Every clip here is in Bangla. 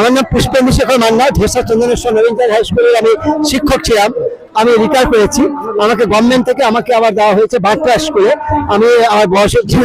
আমার নাম পুষ্পেন্দু শেখর মান্না ধেসা চন্দনেশ্বর নবীনচাঁদ হাই স্কুলের আমি শিক্ষক ছিলাম। আমি রিটায়ার করেছি। আমাকে গভর্নমেন্ট থেকে আমাকে আবার দেওয়া হয়েছে বার্তা স্কুলে। আমি আমার বয়স হচ্ছে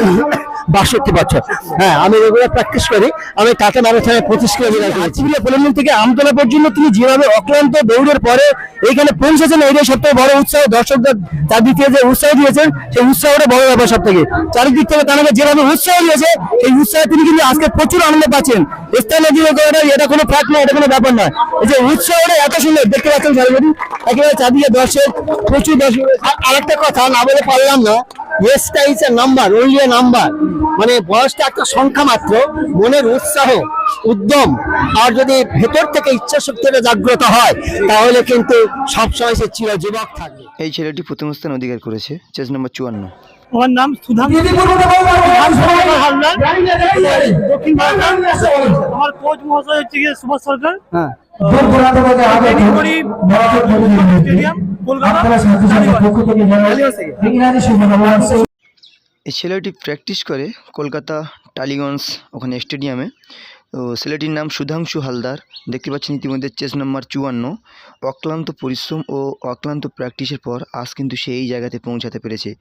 বাষট্টি বছর। হ্যাঁ আমি রেগুলার প্র্যাকটিস করি। আমি টাটা ম্যারাথনে পঁচিশ কিলোমিটার করেছি। পলিমন থেকে আমতলা পর্যন্ত তিনি যেভাবে অক্লান্ত দৌড়ের পরে এইখানে পৌঁছেছেন এটাই সব থেকে বড় উৎসাহ দর্শকদের তার দিক থেকে যে উৎসাহ দিয়েছেন সেই উৎসাহটা বড় ব্যাপার সব থেকে চারিদিক থেকে তাকে যেভাবে উৎসাহ দিয়েছে এই উৎসাহে তিনি কিন্তু আজকে প্রচুর আনন্দ পাচ্ছেন। স্থানীয় যুবকরা এটা কোনো ফ্যাক্ট নয় এটা কোনো ব্যাপার নয়। এই যে উৎসাহটা এত সুন্দর দেখতে পাচ্ছেন সর্বদি একেবারে চারদিকে দর্শক প্রচুর দর্শক আর- আরেকটা কথা না বলে পারলাম না এসটা is a number only a number মানে বয়সটা একটা সংখ্যা মাত্র মনের উৎসাহ উদ্যম আর যদি ভেতর থেকে ইচ্ছা শক্তিটা জাগ্রত হয় তাহলে কিন্তু সবসময় সে চির যুবক থাকবে। এই ছেলেটি প্রথম স্থান অধিকার করেছে চেস নম্বর চুয়ান্ন। আমার নাম দক্ষিণ আমার কোচ মহাশয় হচ্ছে গিয়ে সুভাষ সরকার। হ্যাঁ। কলকাতা। এই ছেলেটি প্র্যাকটিস করে কলকাতা টালিগঞ্জ ওখানে স্টেডিয়ামে তো ছেলেটির নাম সুধাংশু হালদার। দেখতে পাচ্ছেন ইতিমধ্যে চেস নাম্বার চুয়ান্ন। অক্লান্ত পরিশ্রম ও অক্লান্ত প্র্যাকটিসের পর আজ কিন্তু সে এই জায়গাতে পৌঁছাতে পেরেছে।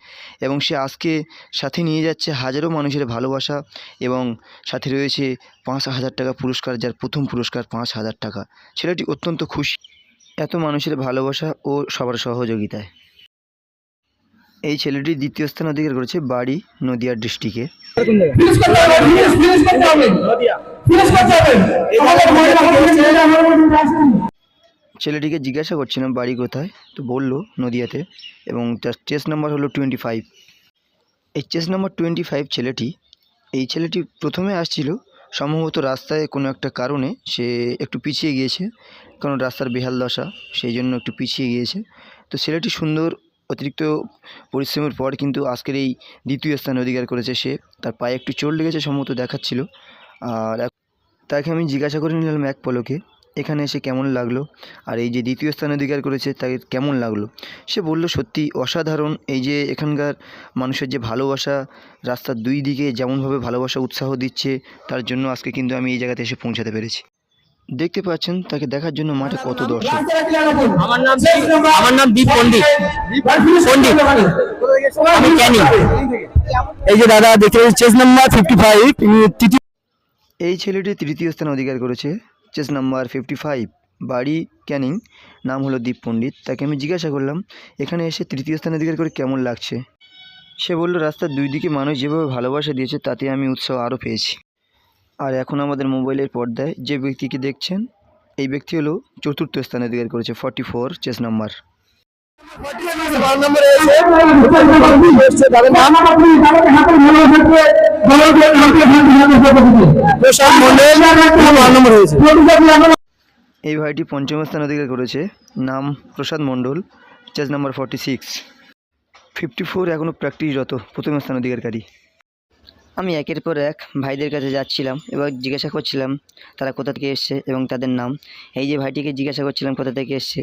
এবং সে আজকে সাথে নিয়ে যাচ্ছে হাজারো মানুষের ভালোবাসা এবং সাথে রয়েছে পাঁচ হাজার টাকা পুরস্কার, যার প্রথম পুরস্কার পাঁচ হাজার টাকা। ছেলেটি অত্যন্ত খুশি। এত মানুষের ভালোবাসা ও সবার সহযোগিতায়। এই ছেলেটি দ্বিতীয় স্থান অধিকার করেছে বাড়ি নদিয়া ডিস্ট্রিক্টে। ছেলেটিকে জিজ্ঞাসা করছিলাম, বাড়ি কোথায়? তো বলল, নদিয়াতে। এবং তার চেস নাম্বার হলো টোয়েন্টি ফাইভ এই চেস নাম্বার টোয়েন্টি ফাইভ ছেলেটি, এই ছেলেটি প্রথমে আসছিল সম্ভবত রাস্তায় কোনো একটা কারণে সে একটু পিছিয়ে গিয়েছে, কারণ রাস্তার বেহাল দশা, সেই জন্য একটু পিছিয়ে গিয়েছে। তো ছেলেটি সুন্দর অতিরিক্ত পরিশ্রমের পর কিন্তু আজকের এই দ্বিতীয় স্থান অধিকার করেছে সে। তার পায়ে একটু চোট লেগেছে সম্ভবত দেখাচ্ছিল। আর তাকে আমি জিজ্ঞাসা করে নিলাম এক পলকে, এখানে এসে কেমন লাগল? আর এই যে দ্বিতীয় স্থান অধিকার করেছে, তাকে কেমন লাগল? সে বলল, সত্যি অসাধারণ। এই যে এখানকার মানুষের যে ভালোবাসা, রাস্তার দুই দিকে যেমনভাবে ভালোবাসা, উৎসাহ দিচ্ছে, তার জন্য আজকে কিন্তু আমি এই জায়গাতে এসে পৌঁছাতে পেরেছি। দেখতে পাচ্ছেন তাকে দেখার জন্য মাঠে কত দর্শক। আমার নাম আমার নাম দীপ পণ্ডিত। পণ্ডিত। আমি ক্যানিং। এই যে দাদা দেখতে চেস নাম্বার ফিফটি ফাইভ তৃতীয় এই ছেলেটি তৃতীয় স্থান অধিকার করেছে চেস নাম্বার ফিফটি ফাইভ বাড়ি ক্যানিং নাম হলো দীপ পণ্ডিত। তাকে আমি জিজ্ঞাসা করলাম এখানে এসে তৃতীয় স্থান অধিকার করে কেমন লাগছে? সে বলল রাস্তার দুই দিকে মানুষ যেভাবে ভালোবাসা দিয়েছে তাতে আমি উৎসাহ আরও পেয়েছি। আর এখন আমাদের মোবাইলের পর্দায় যে ব্যক্তিকে দেখছেন, এই ব্যক্তি হলো চতুর্থ স্থান অধিকার করেছে forty four chess number Mondal এই ভাইটি পঞ্চম স্থান অধিকার করেছে, নাম Prasad Mondal chess number forty six fifty four এখনও প্র্যাকটিসরত প্রথম স্থান অধিকারী আমি একের পর এক ভাইদের কাছে যাচ্ছিলাম, এবার জিজ্ঞাসা করছিলাম, তারা কোথা থেকে এসছে এবং তাদের নাম? এই যে ভাইটিকে জিজ্ঞাসা করছিলাম কোথা থেকে এসছে,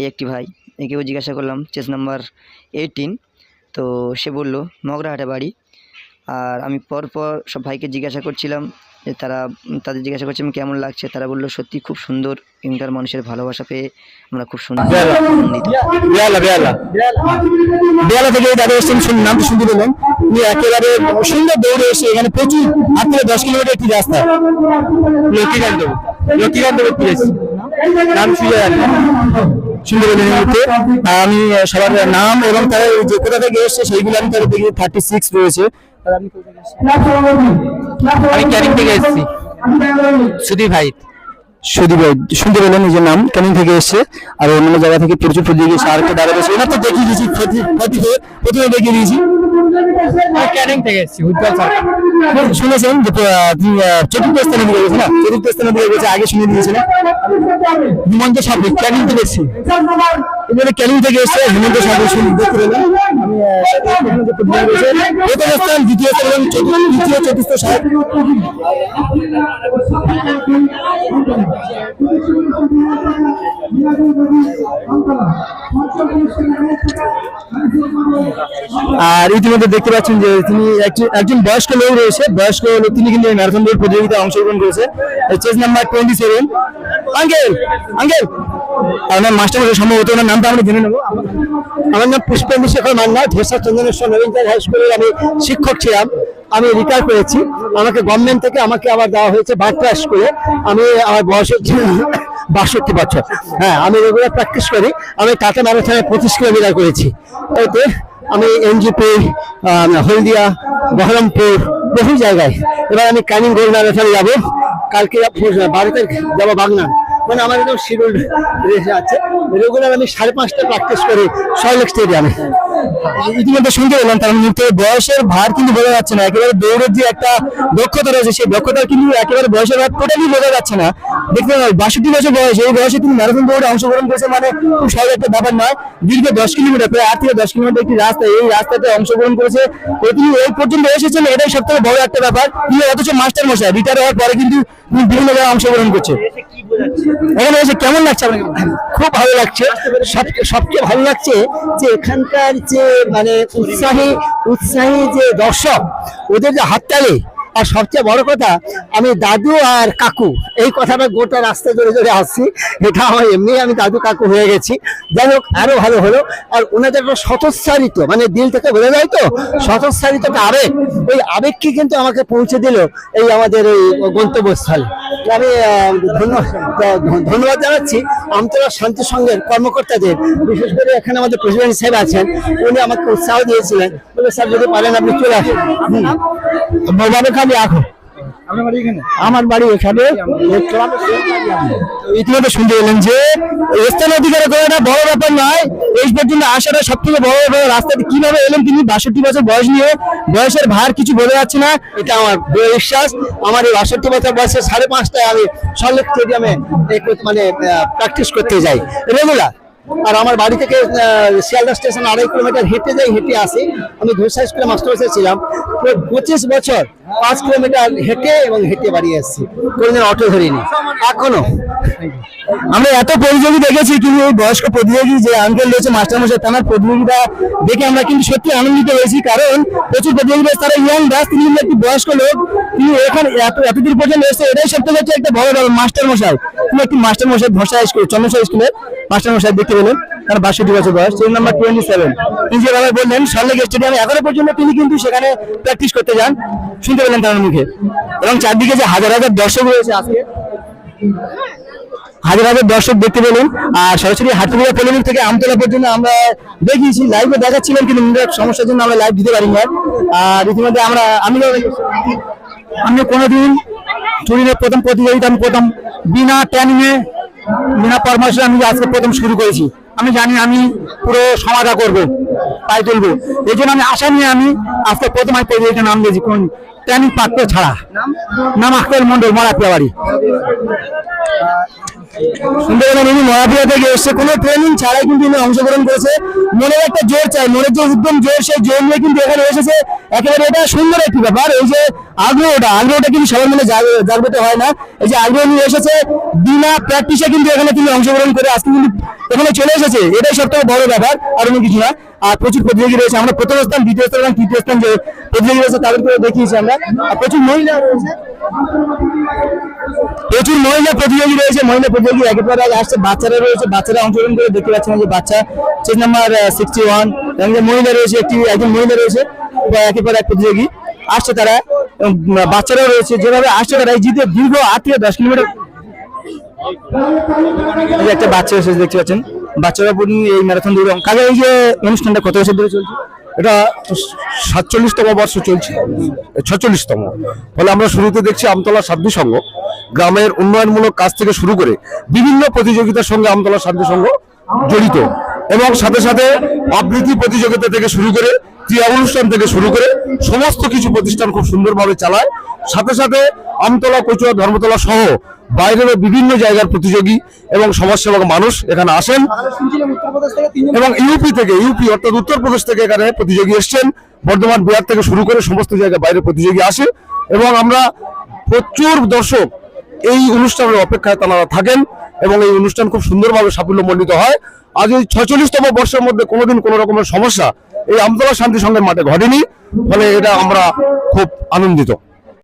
এই একটি ভাই, একেও জিজ্ঞাসা করলাম চেস নাম্বার এইটিন তো সে বলল, মগরাহাটা বাড়ি। আর আমি পর পর সব ভাইকে জিজ্ঞাসা করছিলাম তারা তাদের জিজ্ঞাসা করছিলাম কেমন লাগছে? তারা বলল সত্যি খুব সুন্দর। এখানকার মানুষের ভালোবাসা পেয়ে আমরা খুব সুন্দর বেয়ালা। থেকে দাদা এসেছেন নাম তো শুনতে পেলাম একেবারে সুন্দর দৌড়ে এসে এখানে প্রচুর আট থেকে দশ কিলোমিটার একটি রাস্তা। লক্ষ্মীকান্ত লক্ষ্মীকান্ত নাম সুজয় শুনতে পেলেন আর আমি সবার নাম এবং তারা যে কোথা থেকে এসছে সেইগুলো আমি তাদের দেখি থার্টি সিক্স রয়েছে আমি ক্যানিং থেকে এসেছি। সুদীপ ভাই। সুদীপ ভাই শুনতে পেলেন নিজের নাম ক্যানিং থেকে এসছে। আর অন্যান্য জায়গা থেকে প্রচুর প্রতিযোগী সারকে দাঁড়াবে সেটা তো দেখিয়ে দিয়েছি প্রথমে দেখিয়ে দিয়েছি। ক্যানিং থেকে সরকার শুনেছেন চতুর্থ স্থানে দিয়ে গেছে না? চতুর্থ স্থানে দিয়ে গেছে, আগে শুনে দিয়েছিলেন। হিমন্ত সাবরি ক্যানিং থেকে এসেছি। এবারে ক্যানিং থেকে এসছে হিমন্ত স্থান, দ্বিতীয় স্থান আর ইতিমধ্যে দেখতে পাচ্ছেন যে তিনি একজন- বয়স্ক লোক রয়েছে। বয়স্ক লোক, তিনি কিন্তু ম্যারাথন দৌড় প্রতিযোগিতায় অংশগ্রহণ করেছে। Chess number twenty seven uncle. Uncle আপনার মাস্টার সম্ভবত ওনার নামটা আমরা জেনে নেব। আমার নাম পুষ্পেন্দু শেখর মান্না ধেসা চন্দনেশ্বর নবীনচাঁদ হাই স্কুলের আমি শিক্ষক ছিলাম। আমি রিটায়ার করেছি। আমাকে গভর্নমেন্ট থেকে আমাকে আবার দেওয়া হয়েছে বার্তা স্কুলে আমি আমার বয়স হচ্ছে বাষট্টি বছর। হ্যাঁ আমি রেগুলার প্র্যাকটিস করি। আমি টাটা ম্যারাথনে পঁচিশ কিলোমিটার করেছি। এতে আমি এনজিপি হলদিয়া, বহরমপুর বহু জায়গায়। এবার আমি ক্যানিং গোল্ড ম্যারাথনে যাব। কালকে বারো তারিখ যাব বাগনান। মানে আমার একদম শিডিউল আছে। রেগুলার আমি সাড়ে পাঁচটা প্র্যাকটিস করি সয়লেক স্টেডিয়ামে। ইতিমধ্যে শুনতে পেলাম তার মুহূর্তে বয়সের ভার কিন্তু বোঝা যাচ্ছে না। একেবারে দৌড়ের যে একটা দক্ষতা রয়েছে, সেই দক্ষতা কিন্তু একেবারে বয়সের ভার টোটালি বোঝা যাচ্ছে না। দেখতে বাষট্টি বছর বয়স, এই বয়সে তিনি ম্যারাথন দৌড়ে অংশগ্রহণ করেছে মানে খুব সহজ একটা ব্যাপার নয়। দীর্ঘ দশ কিলোমিটার, প্রায় আট থেকে দশ কিলোমিটার একটি রাস্তা, এই রাস্তাতে অংশগ্রহণ করেছে। তিনি এই পর্যন্ত এসেছেন, এটাই সব থেকে বড় একটা ব্যাপার। তিনি অথচ মাস্টার মশাই রিটায়ার হওয়ার পরে কিন্তু বিভিন্ন জায়গায় অংশগ্রহণ করছে এখানে এসে কেমন লাগছে আপনাকে? খুব ভালো লাগছে। সব সবচেয়ে ভালো লাগছে যে এখানকার যে মানে উৎসাহী উৎসাহী যে দর্শক, ওদের যে হাততালি আর সবচেয়ে বড় কথা আমি দাদু আর কাকু এই কথাটা গোটা রাস্তা ধরে ধরে আসছি এটা আমার এমনি আমি দাদু কাকু হয়ে গেছি। যাই হোক আরও ভালো হলো। আর ওনাদের একটা স্বতঃসারিত মানে দিল থেকে বোঝা যায় তো? স্বতঃসারিত একটা আবেগ। ওই আবেগকে কিন্তু আমাকে পৌঁছে দিল এই আমাদের এই গন্তব্যস্থলে। আমি আহ, ধন্য- ধ- ধন্যবাদ জানাচ্ছি আমতলা শান্তি সংঘের কর্মকর্তাদের বিশেষ করে এখানে আমাদের প্রেসিডেন্ট সাহেব আছেন উনি আমাকে উৎসাহ দিয়েছিলেন। স্যার যদি পারেন আপনি চলে আসুন। খালি রাখো আমার বাড়ি এখানে। ইতিমধ্যে শুনতে পেলেন যে স্থান অধিকার করাটা বড় ব্যাপার নয়। এই পর্যন্ত আসাটা সব থেকে বড় ব্যাপার। রাস্তাতে কীভাবে এলেন তিনি? বাষট্টি বছর বয়স নিয়ে। বয়সের ভার কিছু বোঝা যাচ্ছে না। এটা আমার বিশ্বাস। আমার এই বাষট্টি বছর বয়সে সাড়ে পাঁচটায় আমি সল্লেক স্টেডিয়ামে মানে প্র্যাকটিস করতে যাই। রেগুলার। আর আমার বাড়ি থেকে শিয়ালদা স্টেশন আড়াই কিলোমিটার হেঁটে যাই হেঁটে আসি। আমি ধূসা স্কুলে মাস্টার বসে ছিলাম। তো পঁচিশ বছর পাঁচ কিলোমিটার হেঁটে এবং হেঁটে বাড়ি এসেছি। কোনোদিন অটো ধরিনি। এখনও। আমরা এত প্রতিযোগী দেখেছি কিন্তু এই বয়স্ক প্রতিযোগী যে আঙ্কেল রয়েছে মাস্টার মশাই তার প্রতিযোগিতা দেখে আমরা কিন্তু সত্যি আনন্দিত হয়েছি। কারণ প্রচুর প্রতিযোগী রয়েছে, তারা ইয়াং দাস তিনি একটি বয়স্ক লোক। তিনি এখানে এত এতদূর পর্যন্ত এসে এটাই সব থেকে একটা বড় ব্যাপার মাস্টার মশাই তিনি একটি মাস্টার মশাই ভরসা স্কুল চন্দ্রশা স্কুলের মাস্টার মশাই দেখতে পেলেন। তার বাষট্টি বছর বয়স। সেই নাম্বার টোয়েন্টি সেভেন তিনি যেভাবে বললেন সল্লেক স্টেডিয়ামে এখনও পর্যন্ত তিনি কিন্তু সেখানে প্র্যাকটিস করতে যান। শুনতে পেলেন তার মুখে। এবং চারদিকে যে হাজার হাজার দর্শক রয়েছে আজকে, হাজার হাজার দর্শক দেখতে পেলেন। আর সরাসরি হাটুরিয়া পলিমিক থেকে আমতলা পর্যন্ত আমরা দেখিয়েছি লাইভে দেখাচ্ছিলাম, কিন্তু সমস্যার জন্য আমরা লাইভ দিতে পারিনি আর ইতিমধ্যে আমরা আমি আমি কোনোদিন টুরিনের প্রথম প্রতিযোগিতা আমি প্রথম বিনা ট্যানিংয়ে বিনা পরামর্শে আমি আজকে প্রথম শুরু করেছি। আমি জানি আমি পুরো সমাধা করব, তাই তুলবো। এই জন্য আমি আশা নিয়ে আমি আজকে প্রথম আমি প্রতিযোগিতা নাম দিয়েছি, কোন ট্যানিং পাত্র ছাড়া। নাম? আখতার মন্ডল মরাপিয়া বাড়ি থেকে এসছে। কোনো ট্রেনিং ছাড়াই কিন্তু অংশগ্রহণ করেছে। মনের একটা জোর চাই, মনের যে উদ্যম, জোর, সেই জোর নিয়ে কিন্তু এখানে এসেছে। একেবারে এটা সুন্দর একটি ব্যাপার। এই যে আগ্রহটা আগ্রহটা কিন্তু সবার মনে জাগ্রত হয় না। এই যে আগ্রহ নিয়ে এসেছে, বিনা প্র্যাকটিসে কিন্তু এখানে তিনি অংশগ্রহণ করে আজকে কিন্তু এখানে চলে এসেছে। এটাই সব থেকে বড় ব্যাপার, আর অন্য কিছু না। আর প্রচুর প্রতিযোগী রয়েছে। আমরা প্রথম স্থান, দ্বিতীয় স্থান এবং তৃতীয় স্থান যে প্রতিযোগী রয়েছে তাদেরকে দেখিয়েছি আমরা। আর প্রচুর মহিলা রয়েছে। প্রচুর মহিলা প্রতিযোগী রয়েছে। মহিলা প্রতিযোগী একেবারে আগে আসছে। বাচ্চারা রয়েছে। বাচ্চারা অংশগ্রহণ করে দেখতে পাচ্ছেন যে বাচ্চা চেক নাম্বার সিক্সটি ওয়ান এবং যে মহিলা রয়েছে, একটি একজন মহিলা রয়েছে, বা একেবারে এক প্রতিযোগী আসছে তারা। বাচ্চারাও রয়েছে। যেভাবে আসছে তারা, এই জিতে দীর্ঘ আট থেকে দশ কিলোমিটার একটা বাচ্চা এসেছে, দেখতে পাচ্ছেন। বাচ্চারা এই ম্যারাথন দৌড়ে কাজে এই যে অনুষ্ঠানটা কত বছর ধরে চলছে? এটা সাতচল্লিশতম বর্ষ চলছে। ছচল্লিশতম। ফলে আমরা শুরুতে দেখছি আমতলা শান্তি সংঘ, গ্রামের উন্নয়নমূলক কাজ থেকে শুরু করে বিভিন্ন প্রতিযোগিতার সঙ্গে আমতলা শান্তি সংঘ জড়িত এবং সাথে সাথে আবৃত্তি প্রতিযোগিতা থেকে শুরু করে ক্রিয়া অনুষ্ঠান থেকে শুরু করে সমস্ত কিছু প্রতিষ্ঠান খুব সুন্দরভাবে চালায়। সাথে সাথে আমতলা, কচুয়া, ধর্মতলা সহ বাইরেরও বিভিন্ন জায়গার প্রতিযোগী এবং সমাজসেবক মানুষ এখানে আসেন। এবং ইউপি থেকে, ইউপি অর্থাৎ উত্তরপ্রদেশ থেকে এখানে প্রতিযোগী এসছেন। বর্ধমান, বিহার থেকে শুরু করে সমস্ত জায়গায় বাইরে প্রতিযোগী আসে। এবং আমরা প্রচুর দর্শক এই অনুষ্ঠানের অপেক্ষায় তারা থাকেন এবং এই অনুষ্ঠান খুব সুন্দরভাবে সাফল্যমণ্ডিত হয়। আজ এই ছচল্লিশতম বর্ষের মধ্যে কোনোদিন কোনো রকমের সমস্যা এই আমতলা শান্তি সংঘের মাঠে ঘটেনি। ফলে এটা আমরা খুব আনন্দিত।